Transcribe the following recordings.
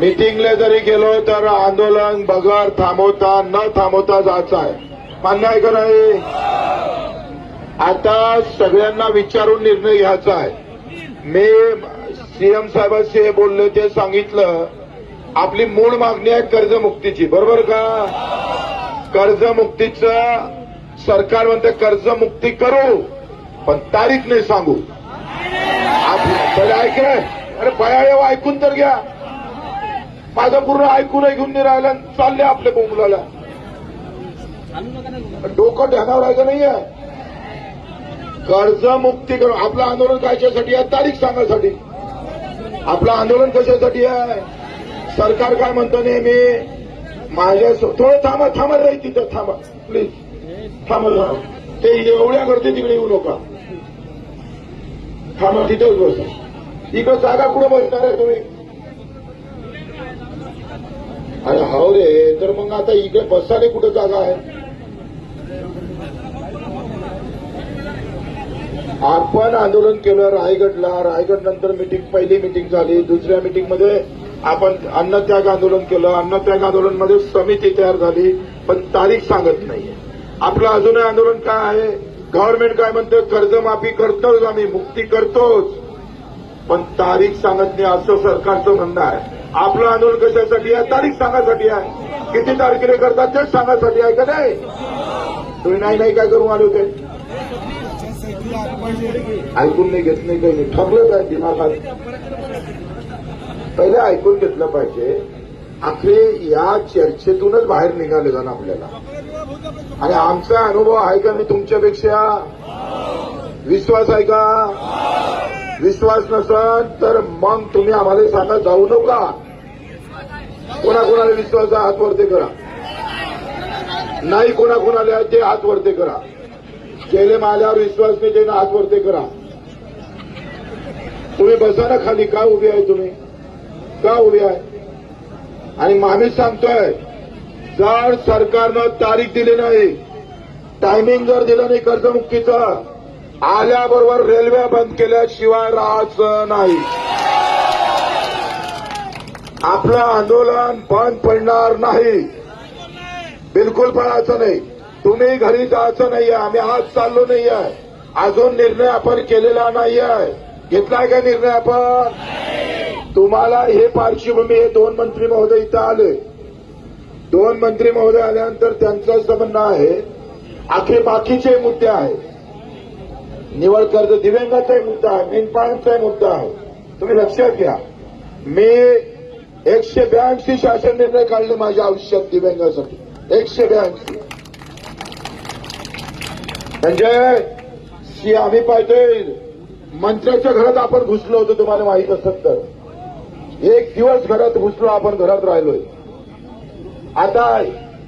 मिटिंगले जरी गेलो तर आंदोलन बगर थांबवता न थांबवता जायचं आहे मान्य आहे का नाही? आता सगळ्यांना विचारून निर्णय घ्यायचा आहे मी सीएम साहेबांशी हे बोलले ते सांगितलं आपली मूळ मागणी आहे कर्जमुक्तीची. बरोबर का? कर्जमुक्तीचं सरकार म्हणते कर्जमुक्ती करू पण तारीख नाही सांगू. आप- ऐकलं अरे बयाळेव ऐकून तर घ्या. माझं पूर्ण ऐकूनही घेऊन नाही राहिला चालले आपल्या बोंगलाला डोकं ध्यानावर राहायचं नाही आहे कर्जमुक्ती करू आपलं आंदोलन कशासाठी आहे? तारीख सांगासाठी आपलं आंदोलन कशासाठी आहे? सरकार काय म्हणतो नेहमी? माझ्या थोडं थांबा थांबा राहील तिथं थांबा. प्लीज थांबा थांबा. ते एवढ्या गर्दी तिकडे येऊ नका. थांबा तिथेच बसा. इकडं जागा कुठं बसणार आहे तुम्ही? अरे हो. रे तर मग आता इकडे बसायला कुठं जागा आहे? आपण आंदोलन केलं रायगडला. रायगड नंतर मिटिंग पहिली मिटिंग झाली. दुसऱ्या मिटिंगमध्ये आपण अन्नत्याग आंदोलन केलं. अन्नत्याग आंदोलनमध्ये समिती तयार झाली पण तारीख सांगत नाहीये. आपलं अजूनही आंदोलन काय आहे? गव्हर्नमेंट काय म्हणतं? कर्जमाफी करतोच आम्ही मुक्ती करतोच. पण तारीख सांगत नाही असं सरकारचं म्हणणं आहे. आपलं आंदोलन कशासाठी आहे? तारीख सांगासाठी आहे. किती तारखेने करतात तेच सांगासाठी आहे का नाही? तुम्ही नाही नाही काय करून आले होते? ऐकून नाही घेत नाही काही नाही. ठरलं काय दिमागात पहिले ऐकून घेतलं पाहिजे. आखरी या चर्चेतूनच बाहेर निघाले जाणं आपल्याला. आणि आमचा अनुभव आहे का मी तुमच्यापेक्षा? विश्वास आहे का? विश्वास नसल तर मग तुम्ही आम्हाला सांगा जाऊ नका. कोणाकोणाला विश्वास आहे हात वरते करा. नाही कोणाकोणाला आहे ते हात वरते करा. गेले माझ्यावर विश्वास नाही त्यांना हात वरते करा. तुम्ही बसा ना खाली का उभी आहे तुम्ही? का उभी आहे? आणि आम्ही सांगतोय जर सरकारनं तारीख दिली नाही टायमिंग जर दिलं नाही कर्जमुक्तीचं आल्याबरोबर रेल्वे बंद केल्याशिवाय राहायचं नाही. आपलं आंदोलन बंद पडणार नाही. बिलकुल पडायचं नाही. तुम्ही घरी जायचं नाहीये. आम्ही आज चाललो नाहीये. अजून निर्णय आपण केलेला नाहीये. घेतलाय का निर्णय आपण? तुम्हाला हे पार्श्वभूमी हे दोन मंत्री महोदय इथं आले. दोन मंत्री महोदय आल्यानंतर त्यांचं असं म्हणणं आहे आखे बाकीचे मुद्दे आहेत. निवड कर्ज दिव्यांगाचाही मुद्दा आहे मेनपाळांचाही मुद्दा आहे तुम्ही लक्षात घ्या. मी एकशे ब्याऐंशी शासन निर्णय काढले माझ्या आयुष्यात दिव्यांगासाठी एकशे ब्याऐंशी. म्हणजे शी आम्ही पाहतोय मंत्र्याच्या घरात आपण घुसलो होतो तुम्हाला माहीत असत तर. एक दिवस घरात घुसलो आपण घरात राहिलोय. आता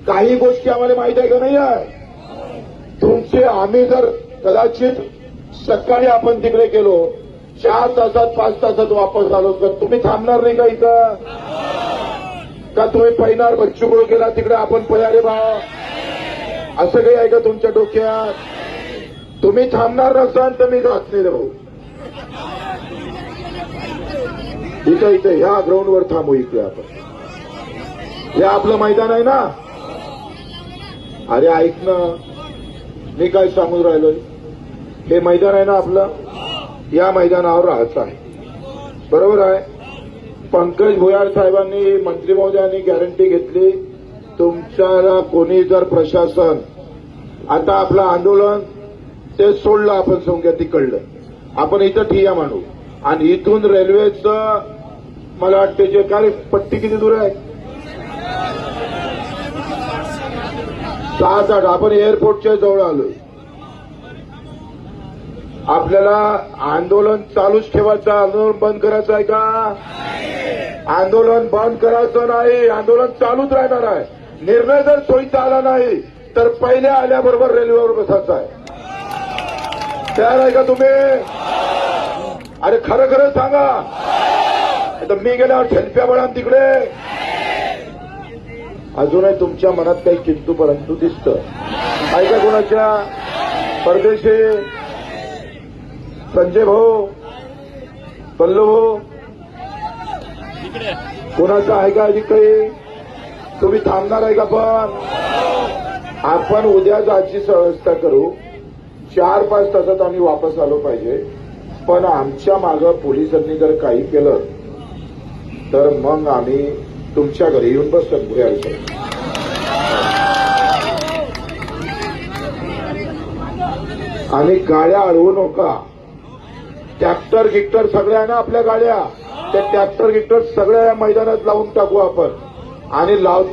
काही गोष्टी आम्हाला माहीत आहे का नाही? आहे तुमचे आम्ही जर कदाचित सकाळी आपण तिकडे गेलो चार तासात पाच तासात वापस आलो. तर तुम्ही थांबणार नाही का इथं? का तुम्ही पैनार बच्चूकडे केला तिकडे आपण पयारे बा. असं काही आहे का तुमच्या डोक्यात? तुम्ही थांबणार नसाल तर मी जात नाही भाऊ इथं इथं ह्या ग्राउंडवर थांबू इकडे आपण. हे आपलं मैदान आहे ना? अरे ऐक ना मी काय सांगून राहिलोय? हे मैदान आहे ना आपलं? या मैदानावर राहायचं आहे. बरोबर आहे? पंकज भुयार साहेबांनी मंत्री महोदयांनी गॅरंटी घेतली. तुमच्याला कोणी जर प्रशासन आता आपलं आंदोलन ते सोडलं आपण संख्या तिकडलं. आपण इथं ठिया मांडू आणि इथून रेल्वेचं मला वाटते जे काय पट्टी किती दूर आहे? सात आठ आपण एअरपोर्टच्या जवळ आलोय. आपल्याला आंदोलन चालूच ठेवायचं आंदोलन बंद करायचं आहे का? आंदोलन बंद करायचं नाही आंदोलन चालूच राहणार आहे. निर्णय जर सोयीचा आला नाही तर पहिले आल्याबरोबर रेल्वेवर बसायचं आहे. तयार आहे का तुम्ही? अरे खरं खरं सांगा. तर मी गेल्यावर ठेलप्या बळा तिकडे. अजूनही तुमच्या मनात काही किंतू परंतु दिसतं. ऐका का कोणाच्या? परदेशी? संजय भाऊ पल्लू भाऊ कोणाचं आहे का काही? तुम्ही थांबणार आहे का पण? आपण उद्या जायची व्यवस्था करू. चार पाच तासात आम्ही वापस आलो पाहिजे. पण आमच्या मागं पोलिसांनी जर काही केलं तर मग आम्ही तुमच्या घरी येऊन बसतो पुढे आयुष्यात. आणि गाड्या अडवू नका. ट्रॅक्टर गिक्टर सगळ्या ना आपल्या गाड्या. त्या ट्रॅक्टर गिक्टर सगळ्या या मैदानात लावून टाकू आपण. आणि लाव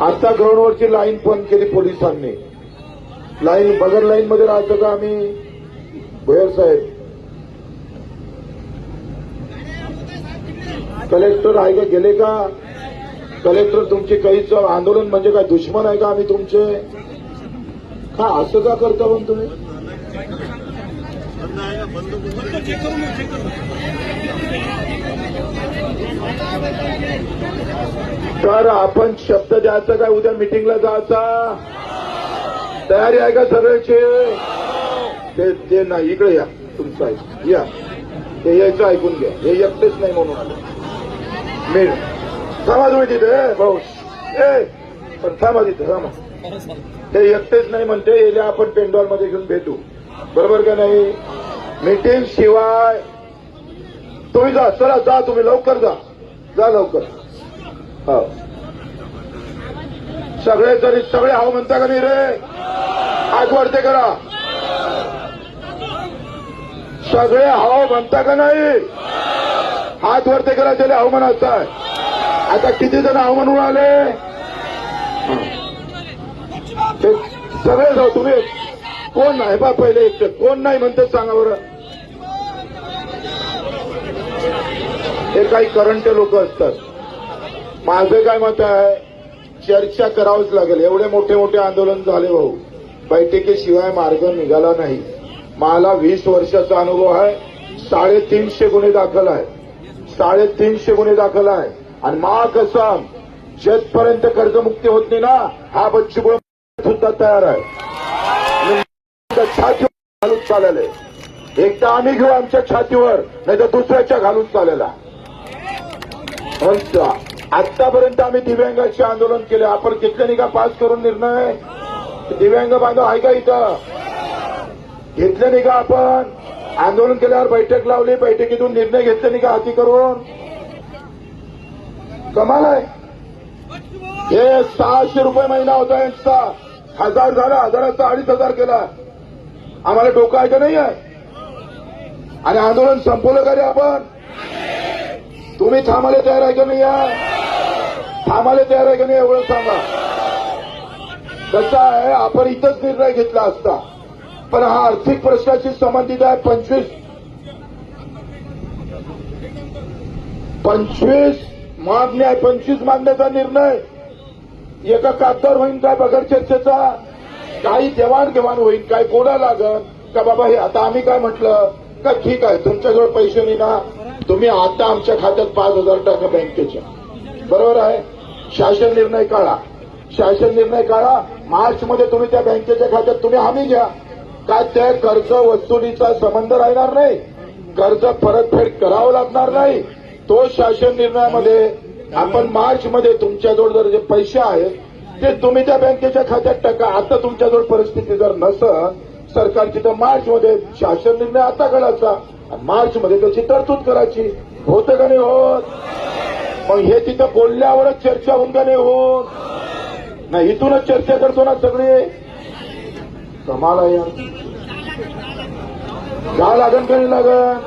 आता ग्राउंडवरची लाईन बंद केली पोलिसांनी. लाईन बगर लाईन मध्ये राहतो का आम्ही? भोयर साहेब. कलेक्टर आहे का गेले का? कलेक्टर तुमचे काहीच आंदोलन म्हणजे काय दुश्मन आहे का आम्ही तुमचे? का असं का करता पण तुम्ही? तर आपण शब्द द्यायचा काय? उद्या मिटिंगला जायचा. तयारी आहे का सगळ्याची? ते ते नाही इकडे या. तुमचं ऐक. या. ते यायचं ऐकून घ्या. हे एकटेच नाही म्हणून आलं. मी थांबा तुम्ही तिथे. भाऊ. ए पण थांबा तिथे थांबा. ते एकटेच नाही म्हणते. येल्या आपण पेंडॉलमध्ये घेऊन भेटू. बरोबर का नाही? मीटिंग शिवाय तुम्ही जा चला जा तुम्ही लवकर जा. जा लवकर. हो. सगळे जरी सगळे हाव म्हणता का नाही रे? हात वरते करा. सगळे हाव म्हणता का नाही? हात वरते करा त्याला हवामान म्हणताय आता किती जण हवामान म्हणून आले? ते सगळे जाऊ तुम्ही. कोण नाही बा पहिले एकटे. कोण नाही म्हणते सांगा बरं हे काही करंट लोक असतात. माझं काय मत आहे चर्चा करावंच लागेल. एवढे मोठे मोठे आंदोलन झाले भाऊ बैठकीशिवाय मार्ग निघाला नाही. मला वीस वर्षाचा अनुभव आहे. साडेतीनशे गुन्हे दाखल आहे. साडेतीनशे गुन्हे दाखल आहे. आणि मा कसम जेथपर्यंत कर्जमुक्ती होत नाही ना हा बच्चू सुद्धा तयार आहे. छातीवर घालून चालेल. एकदा आम्ही घेऊ आमच्या छातीवर नाही तर दुसऱ्याच्या घालून चालेला आतापर्यंत आम्ही दिव्यांगाचे आंदोलन केले. आपण घेतले नाही का पास करून निर्णय दिव्यांग बांधव आहे का इथं? घेतले नाही का आपण. आंदोलन केल्यावर बैठक लावली. बैठकीतून निर्णय घेतले नाही का हाती करून. कमाल आहे. हे सहाशे रुपये महिना होता यांचा. हजार झाला हजाराचा अडीच हजार केला. आम्हाला डोकं आहे का नाही आहे? आणि आंदोलन संपवलं का रे आपण? तुम्ही थांबायला तयार आहे का नाही आहे? थांबायला तयार आहे का नाही एवढं सांगा कसं आहे आपण इथंच निर्णय घेतला असता. पण हा आर्थिक प्रश्नाशी संबंधित आहे पंचवीस. पंचवीस मागणी आहे पंचवीस मागण्याचा निर्णय. एका कागदावर होईल काय बगर चर्चेचा काही देवाणघेवाण होईल काय कोणा लागल का बाबा हे आता आम्ही काय म्हटलं? का ठीक आहे तुमच्याजवळ पैसे नाही ना? तुम्ही आता आमच्या खात्यात पाच हजार टाका बँकेच्या. बरोबर आहे? शासन निर्णय काढा. शासन निर्णय काढा. मार्चमध्ये तुम्ही त्या बँकेच्या खात्यात तुम्ही हमी घ्या. काय त्या कर्ज वसुलीचा संबंध राहणार नाही? कर्ज परतफेड करावं लागणार नाही. तो शासन निर्णयामध्ये आपण मार्चमध्ये तुमच्याजवळ जर जे पैसे आहेत ते तुम्ही त्या बँकेच्या खात्यात टाका. आता तुमच्याजवळ परिस्थिती जर नसं सरकारची तर मार्च मध्ये शासन निर्णय आता करायचा मार्चमध्ये मार्च मध्ये त्याची तरतूद करायची. होतं का नाही होत? मग हे तिथं बोलल्यावरच चर्चा होऊन का नाही होत? नाही इथूनच चर्चा करतो ना सगळे. कमाला आहे का लागन का नाही लागन?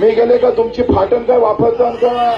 मी गेले का? तुमची फाटण काय वापरता का?